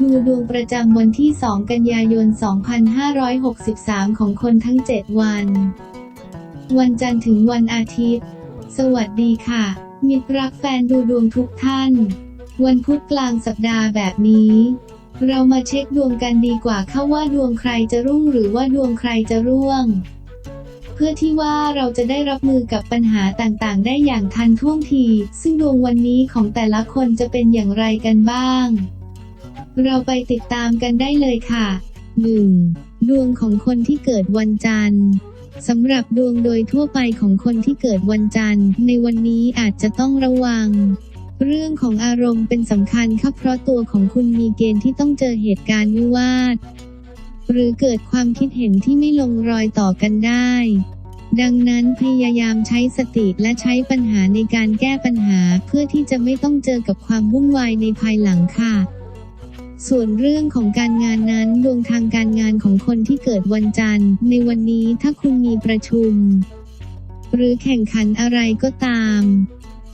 ดูดวงประจำวันที่ 2 กันยายน 2563 ของคนทั้ง 7 วัน วันจันทร์ถึงวันอาทิตย์ สวัสดีค่ะ มิตรรักแฟนดูดวงทุกท่าน วันพุธกลางสัปดาห์แบบนี้ เรามาเช็คดวงกันดีกว่าเข้าว่าดวงใครจะรุ่งหรือว่าดวงใครจะร่วง เพื่อที่ว่าเราจะได้รับมือกับปัญหาต่างๆ ได้อย่างทันท่วงที ซึ่งดวงวันนี้ของแต่ละคนจะเป็นอย่างไรกันบ้าง เราไปติดตามกันได้เลยค่ะ 1. ดวงของคนที่เกิดวันจันทร์สำหรับดวงโดยทั่วไปของคนที่เกิดวันจันทร์ ในวันนี้อาจจะต้องระวัง เรื่องของอารมณ์เป็นสำคัญค่ะเพราะตัวของคุณมีเกณฑ์ที่ต้องเจอเหตุการณ์วิวาท หรือเกิดความคิดเห็นที่ไม่ลงรอยต่อกันได้ ดังนั้นพยายามใช้สติและใช้ปัญหาในการแก้ปัญหาเพื่อที่จะไม่ต้องเจอกับความวุ่นวายในภายหลังค่ะ ส่วนเรื่องของการงานนั้นดวงทางการงานของคนที่เกิดวันจันทร์ ในวันนี้ถ้าคุณมีประชุม หรือแข่งขันอะไรก็ตาม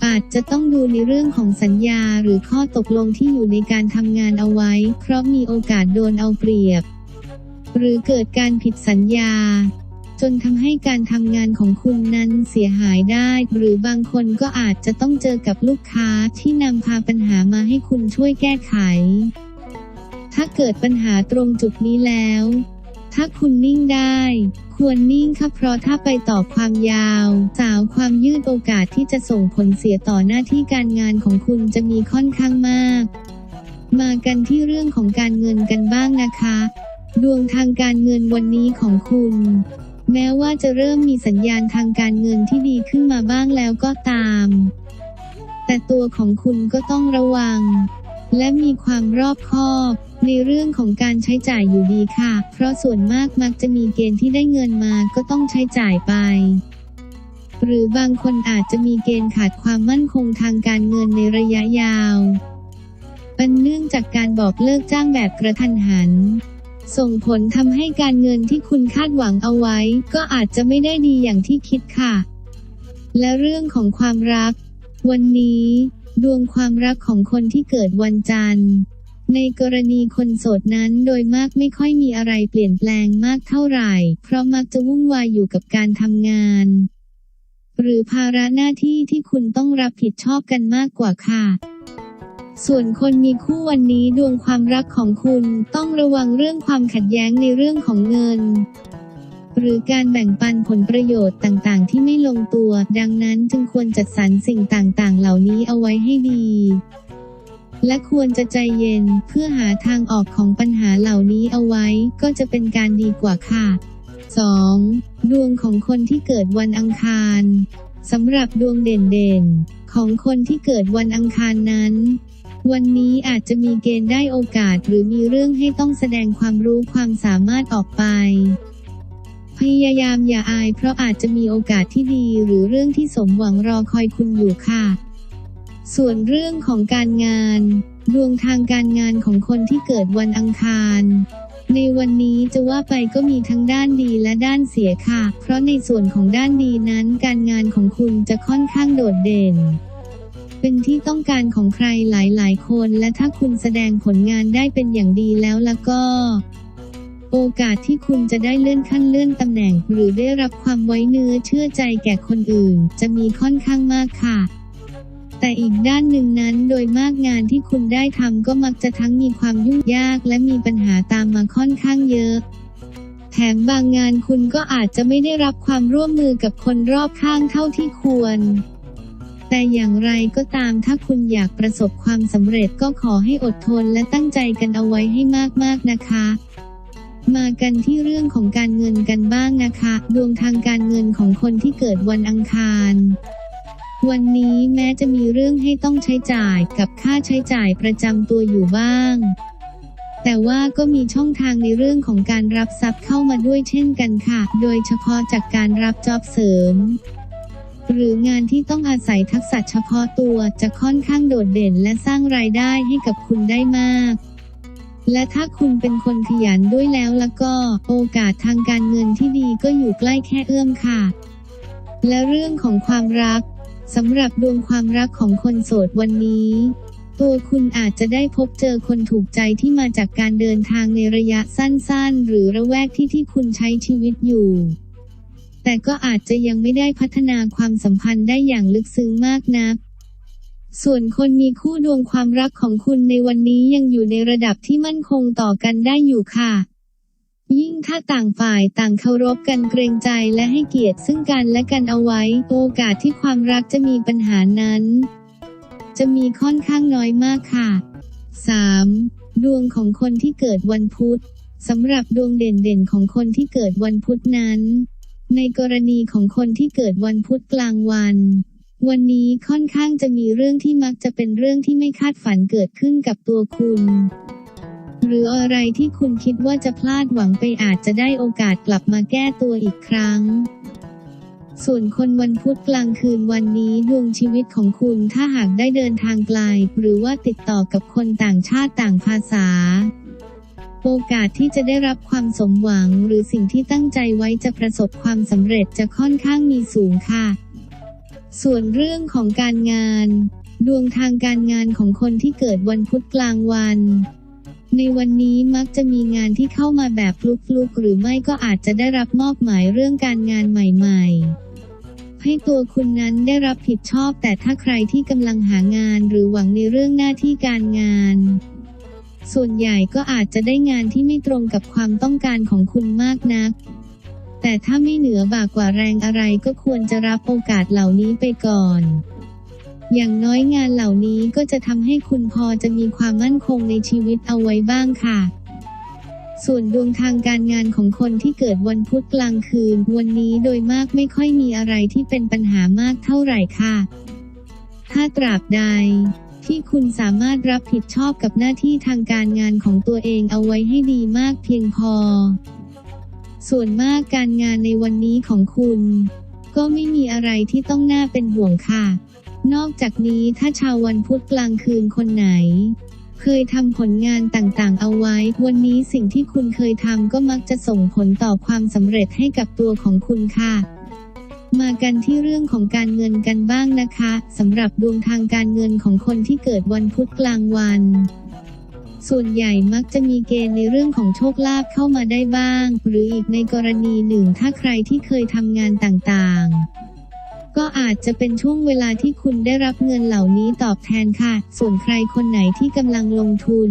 อาจจะต้องดูในเรื่องของสัญญาหรือข้อตกลงที่อยู่ในการทำงานเอาไว้ เพราะมีโอกาสโดนเอาเปรียบ หรือเกิดการผิดสัญญาจนทำให้การทำงานของคุณนั้นเสียหายได้ หรือบางคนก็อาจจะต้องเจอกับลูกค้าที่นำพาปัญหามาให้คุณช่วยแก้ไข ถ้าเกิดปัญหาตรงจุดนี้แล้ว ถ้าคุณนิ่งได้ ควรนิ่งค่ะเพราะถ้าไปต่อความยาว สาวความยืดโอกาสที่จะส่งผลเสียต่อหน้าที่การงานของคุณจะมีค่อนข้างมาก มากันที่เรื่องของการเงินกันบ้างนะคะ ดวงทางการเงินวันนี้ของคุณแม้ว่าจะเริ่มมีสัญญาณทางการเงินที่ดีขึ้นมาบ้างแล้วก็ตาม แต่ตัวของคุณก็ต้องระวัง และมีความรอบคอบ ในเรื่องของการใช้จ่ายอยู่ดีค่ะ เพราะส่วนมากมักจะมีเกณฑ์ที่ได้เงินมาก็ต้องใช้จ่ายไป หรือบางคนอาจจะมีเกณฑ์ขาดความมั่นคงทางการเงินในระยะยาวเป็นเนื่องจากการบอกเลิกจ้างแบบกระทันหัน ส่งผลทำให้การเงินที่คุณคาดหวังเอาไว้ ก็อาจจะไม่ได้ดีอย่างที่คิดค่ะ และเรื่องของความรัก วันนี้ ดวงความรักของคนที่เกิดวันจันทร์ ในกรณีคนโสดนั้นโดยมากไม่ค่อยมีอะไรเปลี่ยนแปลงมากเท่าไหร่ เพราะมักจะวุ่นวายอยู่กับการทำงาน หรือภาระหน้าที่ที่คุณต้องรับผิดชอบกันมากกว่าค่ะส่วนคนมีคู่วันนี้ดวงความรักของคุณต้องระวังเรื่องความขัดแย้งในเรื่องของเงิน หรือการแบ่งปันผลประโยชน์ต่างๆ ที่ไม่ลงตัว ดังนั้นจึงควรจัดสรรสิ่งต่างๆ เหล่านี้เอาไว้ให้ดี และควรจะใจเย็นเพื่อหาทางออกของปัญหาเหล่านี้เอาไว้ ก็จะเป็นการดีกว่าค่ะ 2. ดวงของคนที่เกิดวันอังคารสำหรับดวงเด่นๆ ของคนที่เกิดวันอังคารนั้น วันนี้อาจจะมีเกณฑ์ได้โอกาสหรือมีเรื่องให้ต้องแสดงความรู้ความสามารถออกไป พยายามอย่าอายเพราะอาจจะมีโอกาสที่ดีหรือเรื่องที่สมหวังรอคอยคุณอยู่ค่ะ ส่วนเรื่องของการงาน ดวงทางการงานของคนที่เกิดวันอังคาร ในวันนี้จะว่าไปก็มีทั้งด้านดีและด้านเสียค่ะ เพราะในส่วนของด้านดีนั้นการงานของคุณจะค่อนข้างโดดเด่นเป็นที่ต้องการของใครหลายๆ คนและถ้าคุณแสดงผลงานได้เป็นอย่างดีแล้วแล้วก็ โอกาสที่คุณจะได้เลื่อนขั้นเลื่อนตำแหน่ง หรือได้รับความไว้เนื้อเชื่อใจแก่คนอื่น จะมีค่อนข้างมากค่ะแต่อีกด้านหนึ่งนั้นโดยมากงานที่คุณได้ทำก็มักจะทั้งมีความยุ่งยากและมีปัญหาตามมาค่อนข้างเยอะ แถมบางงานคุณก็อาจจะไม่ได้รับความร่วมมือกับคนรอบข้างเท่าที่ควร แต่อย่างไรก็ตามถ้าคุณอยากประสบความสำเร็จก็ขอให้อดทนและตั้งใจกันเอาไว้ให้มากๆนะคะ มากันที่เรื่องของการเงินกันบ้างนะคะ ดวงทางการเงินของคนที่เกิดวันอังคารวันนี้แม้จะมีเรื่องให้ต้องใช้จ่ายกับค่าใช้จ่ายประจำตัวอยู่บ้าง แต่ว่าก็มีช่องทางในเรื่องของการรับทรัพย์เข้ามาด้วยเช่นกันค่ะ โดยเฉพาะจากการรับจอบเสริม หรืองานที่ต้องอาศัยทักษะเฉพาะตัวจะค่อนข้างโดดเด่นและสร้างรายได้ให้กับคุณได้มาก และถ้าคุณเป็นคนขยันด้วยแล้วแล้วก็ โอกาสทางการเงินที่ดีก็อยู่ใกล้แค่เอื้อมค่ะ และเรื่องของความรักสำหรับดวงความรักของคนโสดวันนี้ ตัวคุณอาจจะได้พบเจอคนถูกใจที่มาจากการเดินทางในระยะสั้นๆ หรือระแวกที่ที่คุณใช้ชีวิตอยู่ แต่ก็อาจจะยังไม่ได้พัฒนาความสัมพันธ์ได้อย่างลึกซึ้งมากนัก ส่วนคนมีคู่ดวงความรักของคุณในวันนี้ยังอยู่ในระดับที่มั่นคงต่อกันได้อยู่ค่ะ ยิ่งถ้าต่างฝ่ายต่างเคารพกันเกรงใจและให้เกียรติซึ่งกันและกันเอาไว้ โอกาสที่ความรักจะมีปัญหานั้น จะมีค่อนข้างน้อยมากค่ะ 3. ดวงของคนที่เกิดวันพุธสำหรับดวงเด่นๆของคนที่เกิดวันพุธนั้น ในกรณีของคนที่เกิดวันพุธกลางวัน วันนี้ค่อนข้างจะมีเรื่องที่มักจะเป็นเรื่องที่ไม่คาดฝันเกิดขึ้นกับตัวคุณ หรืออะไรที่คุณคิดว่าจะพลาดหวังไปอาจจะได้โอกาสกลับมาแก้ตัวอีกครั้ง ส่วนคนวันพุธกลางคืนวันนี้ดวงชีวิตของคุณถ้าหากได้เดินทางไกล หรือว่าติดต่อกับคนต่างชาติต่างภาษาโอกาสที่จะได้รับความสมหวังหรือสิ่งที่ตั้งใจไว้จะประสบความสำเร็จจะค่อนข้างมีสูงค่ะ ส่วนเรื่องของการงาน ดวงทางการงานของคนที่เกิดวันพุธกลางวัน ในวันนี้มักจะมีงานที่เข้ามาแบบฟลุกๆ หรือไม่ก็อาจจะได้รับมอบหมายเรื่องการงานใหม่ๆ ให้ตัวคุณนั้นได้รับผิดชอบ แต่ถ้าใครที่กำลังหางานหรือหวังในเรื่องหน้าที่การงาน ส่วนใหญ่ก็อาจจะได้งานที่ไม่ตรงกับความต้องการของคุณมากนัก แต่ถ้าไม่เหนือบากกว่าแรงอะไรก็ควรจะรับโอกาสเหล่านี้ไปก่อน อย่างน้อยงานเหล่านี้ก็จะทำให้คุณพอจะมีความมั่นคงในชีวิตเอาไว้บ้างค่ะส่วนดวงทางการงานของคนที่เกิดวันพุธกลางคืน วันนี้โดยมากไม่ค่อยมีอะไรที่เป็นปัญหามากเท่าไหร่ค่ะ ถ้าตราบใด ที่คุณสามารถรับผิดชอบกับหน้าที่ทางการงานของตัวเองเอาไว้ให้ดีมากเพียงพอ ส่วนมากการงานในวันนี้ของคุณ ก็ไม่มีอะไรที่ต้องน่าเป็นห่วงค่ะ นอกจากนี้ถ้าชาววันพุธกลางคืนคนไหน เคยทำผลงานต่างๆ เอาไว้ วันนี้สิ่งที่คุณเคยทำก็มักจะส่งผลต่อความสำเร็จให้กับตัวของคุณค่ะมากันที่เรื่องของการเงินกันบ้างนะคะสำหรับดวงทางการเงินของคนที่เกิดวันพุธกลางวัน ส่วนใหญ่มักจะมีเกณฑ์ในเรื่องของโชคลาภเข้ามาได้บ้าง หรืออีกในกรณีหนึ่งถ้าใครที่เคยทำงานต่างๆ ก็อาจจะเป็นช่วงเวลาที่คุณได้รับเงินเหล่านี้ตอบแทนค่ะ ส่วนใครคนไหนที่กำลังลงทุน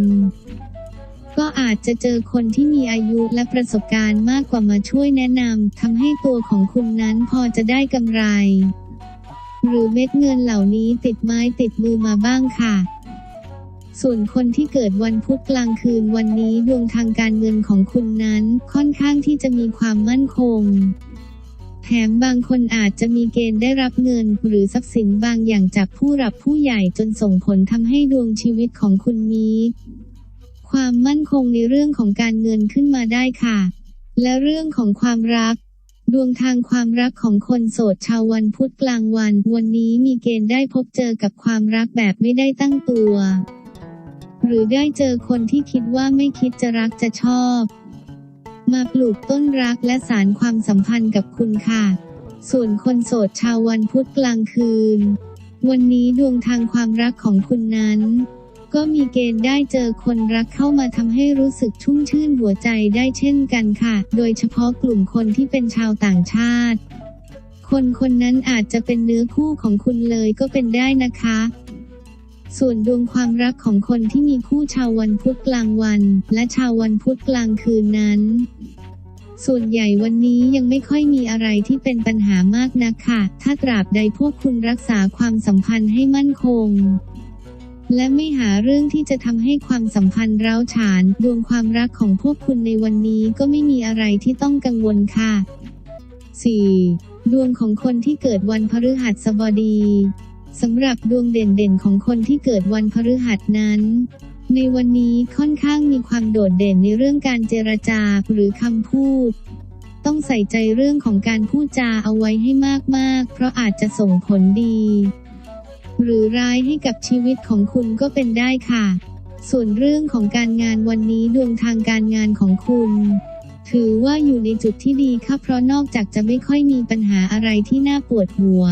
ก็อาจจะเจอคนที่มีอายุและประสบการณ์มากกว่ามาช่วยแนะนำทำให้ตัวของคุณนั้นพอจะได้กำไร หรือเม็ดเงินเหล่านี้ติดไม้ติดมือมาบ้างค่ะ ส่วนคนที่เกิดวันพุธกลางคืนวันนี้ดวงทางการเงินของคุณนั้นค่อนข้างที่จะมีความมั่นคง แถมบางคนอาจจะมีเกณฑ์ได้รับเงินหรือทรัพย์สินบางอย่างจากผู้รับผู้ใหญ่จนส่งผลทำให้ดวงชีวิตของคุณมีความมั่นคงในเรื่องของการเงินขึ้นมาได้ค่ะ และเรื่องของความรักดวงทางความรักของคนโสดชาววันพุธกลางวัน วันนี้มีเกณฑ์ได้พบเจอกับความรักแบบไม่ได้ตั้งตัว หรือได้เจอคนที่คิดว่าไม่คิดจะรักจะชอบ มาปลูกต้นรักและสารความสัมพันธ์กับคุณค่ะ ส่วนคนโสดชาววันพุธกลางคืน วันนี้ดวงทางความรักของคุณนั้น ก็มีเกณฑ์ได้เจอคนรักเข้ามาทำให้รู้สึกชุ่มชื่นหัวใจได้เช่นกันค่ะ โดยเฉพาะกลุ่มคนที่เป็นชาวต่างชาติ คนคนนั้นอาจจะเป็นเนื้อคู่ของคุณเลยก็เป็นได้นะคะ ส่วนดวงความรักของคนที่มีคู่ชาววันพุธกลางวัน และชาววันพุธกลางคืนนั้น ส่วนใหญ่วันนี้ยังไม่ค่อยมีอะไรที่เป็นปัญหามากนักค่ะ ถ้าตราบใดพวกคุณรักษาความสัมพันธ์ให้มั่นคง และไม่หาเรื่องที่จะทำให้ความสัมพันธ์ร้าวฉาน ดวงความรักของพวกคุณในวันนี้ก็ไม่มีอะไรที่ต้องกังวลค่ะ 4. ดวงของคนที่เกิดวันพฤหัสบดี สำหรับดวงเด่นๆของคนที่เกิดวันพฤหัสนั้น ในวันนี้ค่อนข้างมีความโดดเด่นในเรื่องการเจรจาหรือคำพูด ต้องใส่ใจเรื่องของการพูดจาเอาไว้ให้มากๆ เพราะอาจจะส่งผลดี หรือร้ายให้กับชีวิตของคุณก็เป็นได้ค่ะ ส่วนเรื่องของการงานวันนี้ดวงทางการงานของคุณถือว่าอยู่ในจุดที่ดีค่ะเพราะนอกจากจะไม่ค่อยมีปัญหาอะไรที่น่าปวดหัว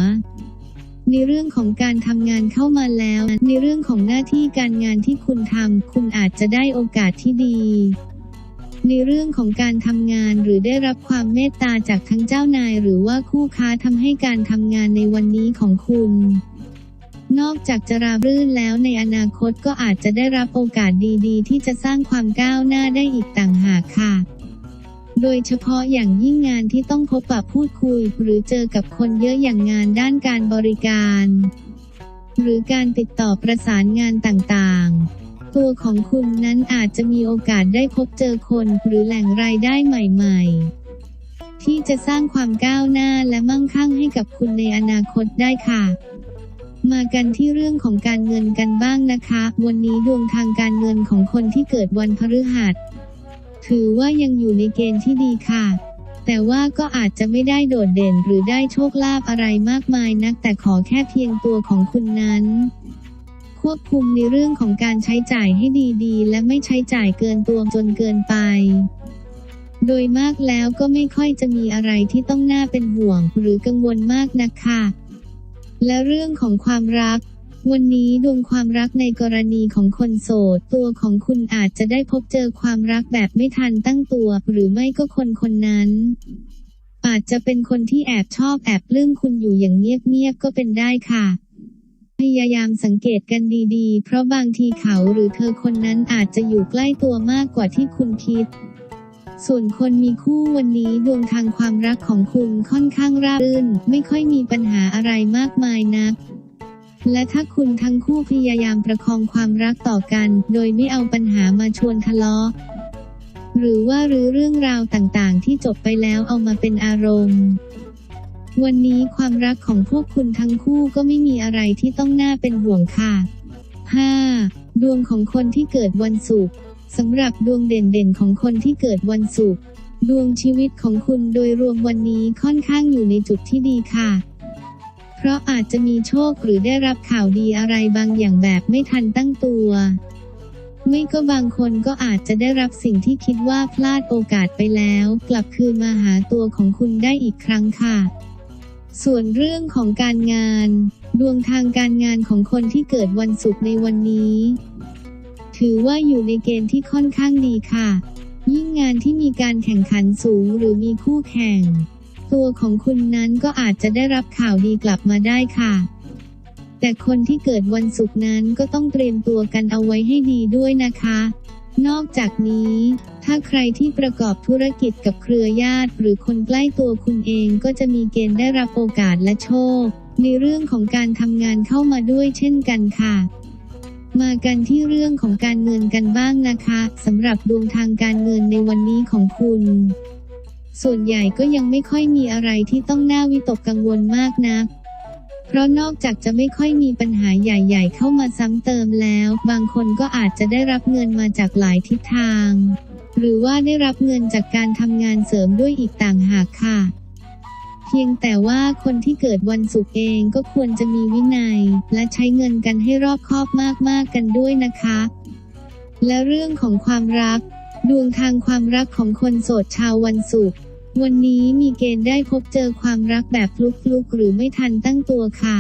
ในเรื่องของการทำงานเข้ามาแล้ว ในเรื่องของหน้าที่การงานที่คุณทำคุณอาจจะได้โอกาสที่ดี ในเรื่องของการทำงานหรือได้รับความเมตตาจากทั้งเจ้านาย หรือว่าคู่ค้าทำให้การทำงานในวันนี้ของคุณนอกจากจะราบรื่นแล้วในอนาคตก็อาจจะได้รับโอกาสดีๆ ที่จะสร้างความก้าวหน้าได้อีกต่างหากค่ะ โดยเฉพาะอย่างยิ่งงานที่ต้องพบปะพูดคุย หรือเจอกับคนเยอะอย่างงานด้านการบริการ หรือการติดต่อประสานงานต่างๆ ตัวของคุณนั้นอาจจะมีโอกาสได้พบเจอคนหรือแหล่งรายได้ใหม่ๆ ที่จะสร้างความก้าวหน้าและมั่งคั่งให้กับคุณในอนาคตได้ค่ะมากันที่เรื่องของการเงินกันบ้างนะคะ วันนี้ดวงทางการเงินของคนที่เกิดวันพฤหัส ถือว่ายังอยู่ในเกณฑ์ที่ดีค่ะ แต่ว่าก็อาจจะไม่ได้โดดเด่นหรือได้โชคลาภอะไรมากมายนักแต่ขอแค่เพียงตัวของคุณนั้น ควบคุมในเรื่องของการใช้จ่ายให้ดีๆ และไม่ใช้จ่ายเกินตัวจนเกินไป โดยมากแล้วก็ไม่ค่อยจะมีอะไรที่ต้องน่าเป็นห่วงหรือกังวลมากนักค่ะและเรื่องของความรัก วันนี้ดวงความรักในกรณีของคนโสด ตัวของคุณอาจจะได้พบเจอความรักแบบไม่ทันตั้งตัว หรือไม่ก็คนคนนั้น อาจจะเป็นคนที่แอบชอบแอบปลื้มคุณอยู่อย่างเงียบๆก็เป็นได้ค่ะพยายามสังเกตกันดีๆ เพราะบางทีเขาหรือเธอคนนั้นอาจจะอยู่ใกล้ตัวมากกว่าที่คุณคิด ส่วนคนมีคู่วันนี้ดวงทางความรักของคุณค่อนข้างราบรื่น ไม่ค่อยมีปัญหาอะไรมากมายนัก และถ้าคุณทั้งคู่พยายามประคองความรักต่อกัน โดยไม่เอาปัญหามาชวนทะเลาะ หรือว่ารื้อเรื่องราวต่างๆ ที่จบไปแล้วเอามาเป็นอารมณ์ วันนี้ความรักของพวกคุณทั้งคู่ก็ไม่มีอะไรที่ต้องน่าเป็นห่วงค่ะ 5. ดวงของคนที่เกิดวันศุกร์สำหรับดวงเด่นๆของคนที่เกิดวันศุกร์ดวงชีวิตของคุณโดยรวมวันนี้ค่อนข้างอยู่ในจุดที่ดีค่ะ เพราะอาจจะมีโชคหรือได้รับข่าวดีอะไรบางอย่างแบบไม่ทันตั้งตัว ไม่ก็บางคนก็อาจจะได้รับสิ่งที่คิดว่าพลาดโอกาสไปแล้ว กลับคืนมาหาตัวของคุณได้อีกครั้งค่ะ ส่วนเรื่องของการงาน ดวงทางการงานของคนที่เกิดวันศุกร์ในวันนี้ ถือว่าอยู่ในเกณฑ์ที่ค่อนข้างดีค่ะ ยิ่งงานที่มีการแข่งขันสูงหรือมีคู่แข่ง ตัวของคุณนั้นก็อาจจะได้รับข่าวดีกลับมาได้ค่ะ แต่คนที่เกิดวันศุกร์นั้นก็ต้องเตรียมตัวกันเอาไว้ให้ดีด้วยนะคะ นอกจากนี้ ถ้าใครที่ประกอบธุรกิจกับเครือญาติ หรือคนใกล้ตัวคุณเองก็จะมีเกณฑ์ได้รับโอกาสและโชค ในเรื่องของการทำงานเข้ามาด้วยเช่นกันค่ะมากันที่เรื่องของการเงินกันบ้างนะคะสำหรับดวงทางการเงินในวันนี้ของคุณ ส่วนใหญ่ก็ยังไม่ค่อยมีอะไรที่ต้องน่าวิตกกังวลมากนัก เพราะนอกจากจะไม่ค่อยมีปัญหาใหญ่ๆ เข้ามาซ้ำเติมแล้ว บางคนก็อาจจะได้รับเงินมาจากหลายทิศทาง หรือว่าได้รับเงินจากการทำงานเสริมด้วยอีกต่างหากค่ะ เพียงแต่ว่าคนที่เกิดวันศุกร์เองก็ควรจะมีวินัย และใช้เงินกันให้รอบคอบมากๆกันด้วยนะคะและเรื่องของความรัก ดวงทางความรักของคนโสดชาววันศุกร์วันนี้มีเกณฑ์ได้พบเจอความรักแบบฟลุกๆหรือไม่ทันตั้งตัวค่ะ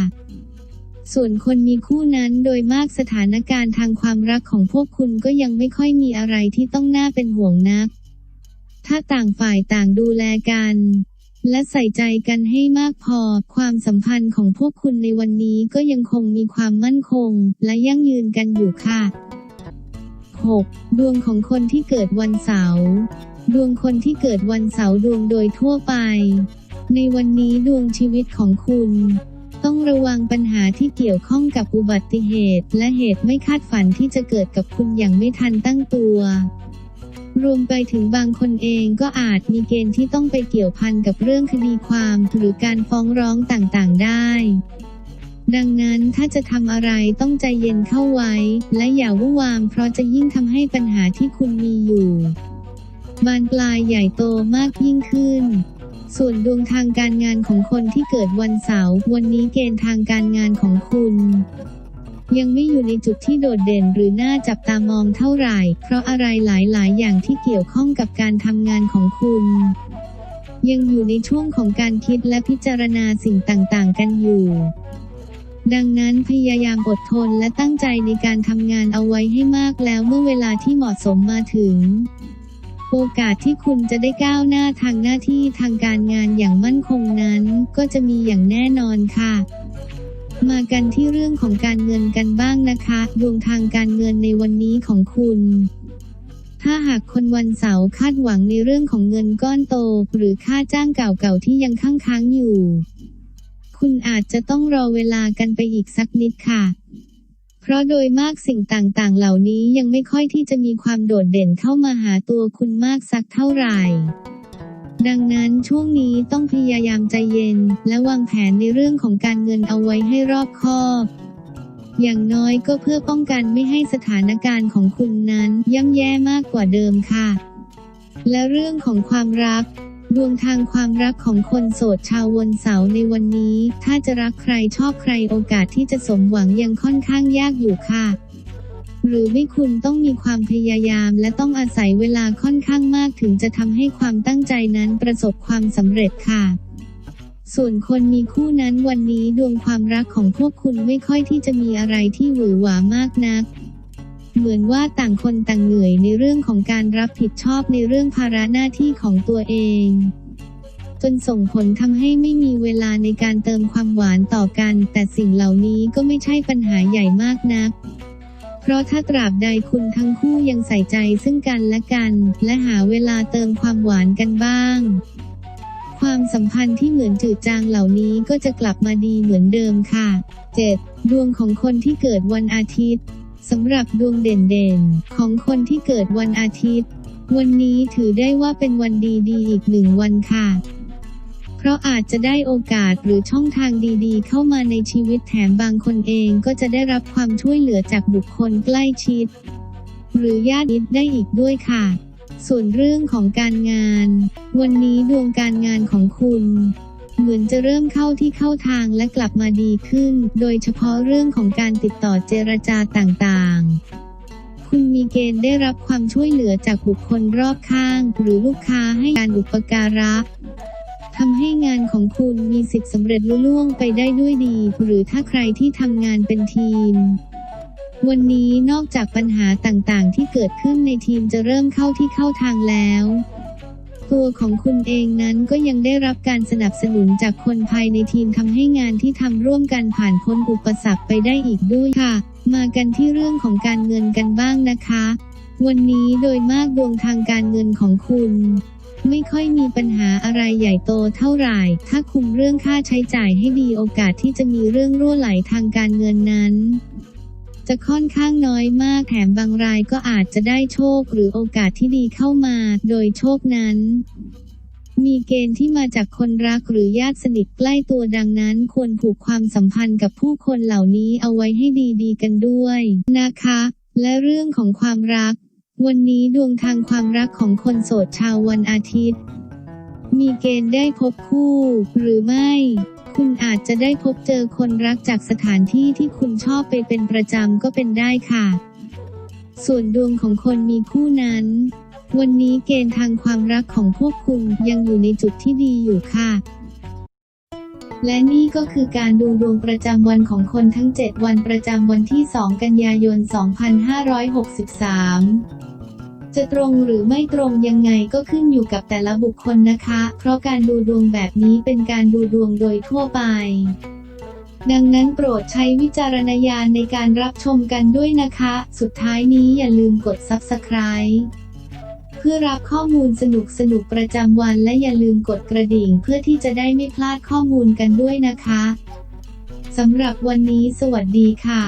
ส่วนคนมีคู่นั้นโดยมากสถานการณ์ทางความรักของพวกคุณก็ยังไม่ค่อยมีอะไรที่ต้องน่าเป็นห่วงนัก ถ้าต่างฝ่ายต่างดูแลกัน และใส่ใจกันให้มากพอ ความสัมพันธ์ของพวกคุณในวันนี้ก็ยังคงมีความมั่นคง และยั่งยืนกันอยู่ค่ะ 6. ดวงของคนที่เกิดวันเสาร์ดวงคนที่เกิดวันเสาร์ดวงโดยทั่วไป ในวันนี้ดวงชีวิตของคุณ ต้องระวังปัญหาที่เกี่ยวข้องกับอุบัติเหตุ และเหตุไม่คาดฝันที่จะเกิดกับคุณอย่างไม่ทันตั้งตัว รวมไปถึงบางคนเองก็อาจมีเกณฑ์ที่ต้องไปเกี่ยวพันกับเรื่องคดีความหรือการฟ้องร้องต่างๆ ได้ ดังนั้นถ้าจะทำอะไรต้องใจเย็นเข้าไว้ และอย่าวุ่นวามเพราะจะยิ่งทำให้ปัญหาที่คุณมีอยู่ บานปลายใหญ่โตมากยิ่งขึ้นส่วนดวงทางการงานของคนที่เกิดวันเสาร์วันนี้เกณฑ์ทางการงานของคุณ ยังไม่อยู่ในจุดที่โดดเด่นหรือน่าจับตามองเท่าไหร่ เพราะอะไรหลาย ๆ อย่างที่เกี่ยวข้องกับการทำงานของคุณ ยังอยู่ในช่วงของการคิดและพิจารณาสิ่งต่าง ๆ กันอยู่ ดังนั้นพยายามอดทนและตั้งใจในการทำงานเอาไว้ให้มากแล้วเมื่อเวลาที่เหมาะสมมาถึง โอกาสที่คุณจะได้ก้าวหน้าทางหน้าที่ทางการงานอย่างมั่นคงนั้น ก็จะมีอย่างแน่นอนค่ะมากันที่เรื่องของการเงินกันบ้างนะคะ ดวงทางการเงินในวันนี้ของคุณ ถ้าหากคนวันเสาร์คาดหวังในเรื่องของเงินก้อนโต หรือค่าจ้างเก่าๆที่ยังค้างค้างอยู่ คุณอาจจะต้องรอเวลากันไปอีกสักนิดค่ะ เพราะโดยมากสิ่งต่างๆ เหล่านี้ยังไม่ค่อยที่จะมีความโดดเด่นเข้ามาหาตัวคุณมากสักเท่าไหร่ ดังนั้นช่วงนี้ต้องพยายามใจเย็น และวางแผนในเรื่องของการเงินเอาไว้ให้รอบคอบอย่างน้อยก็เพื่อป้องกันไม่ให้สถานการณ์ของคุณนั้นย่ำแย่มากกว่าเดิมค่ะ และเรื่องของความรัก ดวงทางความรักของคนโสดชาววันเสาร์ในวันนี้ ถ้าจะรักใครชอบใครโอกาสที่จะสมหวังยังค่อนข้างยากอยู่ค่ะหรือไม่คุณต้องมีความพยายามและต้องอาศัยเวลาค่อนข้างมากถึงจะทำให้ความตั้งใจนั้นประสบความสำเร็จค่ะ ส่วนคนมีคู่นั้นวันนี้ดวงความรักของพวกคุณไม่ค่อยที่จะมีอะไรที่หวือหวามากนัก เหมือนว่าต่างคนต่างเหนื่อยในเรื่องของการรับผิดชอบในเรื่องภาระหน้าที่ของตัวเอง จนส่งผลทำให้ไม่มีเวลาในการเติมความหวานต่อกัน แต่สิ่งเหล่านี้ก็ไม่ใช่ปัญหาใหญ่มากนักเพราะถ้าตราบใดคุณทั้งคู่ยังใส่ใจซึ่งกันและกัน และหาเวลาเติมความหวานกันบ้าง ความสัมพันธ์ที่เหมือนจืดจางเหล่านี้ก็จะกลับมาดีเหมือนเดิมค่ะ 7. ดวงของคนที่เกิดวันอาทิตย์ สำหรับดวงเด่นๆ ของคนที่เกิดวันอาทิตย์ วันนี้ถือได้ว่าเป็นวันดีๆ อีกหนึ่งวันค่ะ เพราะอาจจะได้โอกาสหรือช่องทางดีๆ เข้ามาในชีวิตแถมบางคนเองก็จะได้รับความช่วยเหลือจากบุคคลใกล้ชิด หรือญาติได้อีกด้วยค่ะ ส่วนเรื่องของการงาน วันนี้ดวงการงานของคุณ เหมือนจะเริ่มเข้าที่เข้าทางและกลับมาดีขึ้น โดยเฉพาะเรื่องของการติดต่อเจรจาต่างๆ คุณมีเกณฑ์ได้รับความช่วยเหลือจากบุคคลรอบข้าง หรือลูกค้าให้การอุปการะทำให้งานของคุณมีสิทธิ์สำเร็จลุล่วงไปได้ด้วยดี หรือถ้าใครที่ทำงานเป็นทีม วันนี้นอกจากปัญหาต่างๆ ที่เกิดขึ้นในทีมจะเริ่มเข้าที่เข้าทางแล้ว ตัวของคุณเองนั้นก็ยังได้รับการสนับสนุนจากคนภายในทีมทำให้งานที่ทำร่วมกันผ่านพ้นอุปสรรคไปได้อีกด้วยค่ะ มากันที่เรื่องของการเงินกันบ้างนะคะ วันนี้โดยมากดวงทางการเงินของคุณไม่ค่อยมีปัญหาอะไรใหญ่โตเท่าไหร่ ถ้าคุมเรื่องค่าใช้จ่ายให้ดีโอกาสที่จะมีเรื่องรั่วไหลทางการเงินนั้น จะค่อนข้างน้อยมากแถมบางรายก็อาจจะได้โชคหรือโอกาสที่ดีเข้ามา โดยโชคนั้นมีเกณฑ์ที่มาจากคนรักหรือญาติสนิทใกล้ตัวดังนั้น ควรผูกความสัมพันธ์กับผู้คนเหล่านี้เอาไว้ให้ดีๆกันด้วยนะคะ และเรื่องของความรัก วันนี้ดวงทางความรักของคนโสดชาววันอาทิตย์ มีเกณฑ์ได้พบคู่หรือไม่ คุณอาจจะได้พบเจอคนรักจากสถานที่ที่คุณชอบไปเป็นประจำก็เป็นได้ค่ะ ส่วนดวงของคนมีคู่นั้น วันนี้เกณฑ์ทางความรักของพวกคุณยังอยู่ในจุดที่ดีอยู่ค่ะ และนี่ก็คือการดูดวงประจำวันของคนทั้ง 7 วันประจำวันที่ 2 กันยายน 2563 จะตรงหรือไม่ตรงยังไงก็ขึ้นอยู่กับแต่ละบุคคลนะคะ เพราะการดูดวงแบบนี้เป็นการดูดวงโดยทั่วไป ดังนั้นโปรดใช้วิจารณญาณในการรับชมกันด้วยนะคะ สุดท้ายนี้อย่าลืมกด Subscribe เพื่อรับข้อมูลสนุกๆประจำวันและอย่าลืมกดกระดิ่งเพื่อที่จะได้ไม่พลาดข้อมูลกันด้วยนะคะสำหรับวันนี้สวัสดีค่ะ